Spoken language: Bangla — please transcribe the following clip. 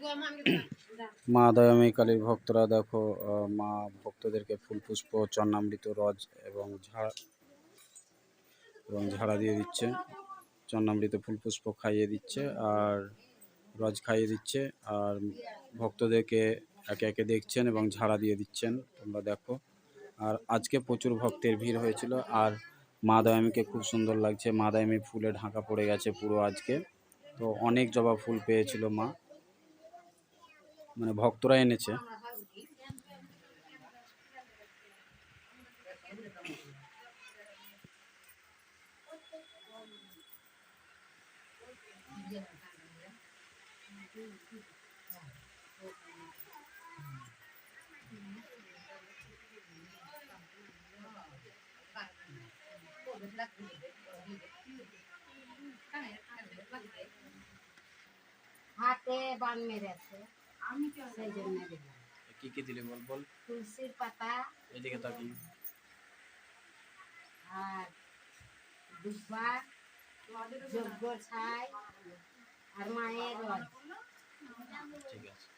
মা দয়ামী কালীর ভক্তরা দেখো মা ভক্তদেরকে ফুল পুষ্প চন্নামৃত, রজ এবং ঝাড়া এবং ঝাড়া দিয়ে দিচ্ছে। চন্নামৃত ফুল পুষ্প খাইয়ে দিচ্ছে আর রজ খাইয়ে দিচ্ছে আর ভক্তদেরকে একে একে দেখছেন এবং ঝাড়া দিয়ে দিচ্ছেন, তোমরা দেখো। আর আজকে প্রচুর ভক্তের ভিড় হয়েছিল আর মা দয়ামীকে খুব সুন্দর লাগছে। মা দয়ামী ফুলে ঢাকা পড়ে গেছে পুরো আজকে। তো অনেক জবা ফুল পেয়েছিল মা। মানে ভক্তরা এনেছে। হাতে বান মেরেছে। সেই জন্য দিলাম কি কি দিলে বল বল। তুলসীর পাতা এদিকে তাকি আর দুব্বা যোগ্য ছাই আর মায়ের রস। ঠিক আছে।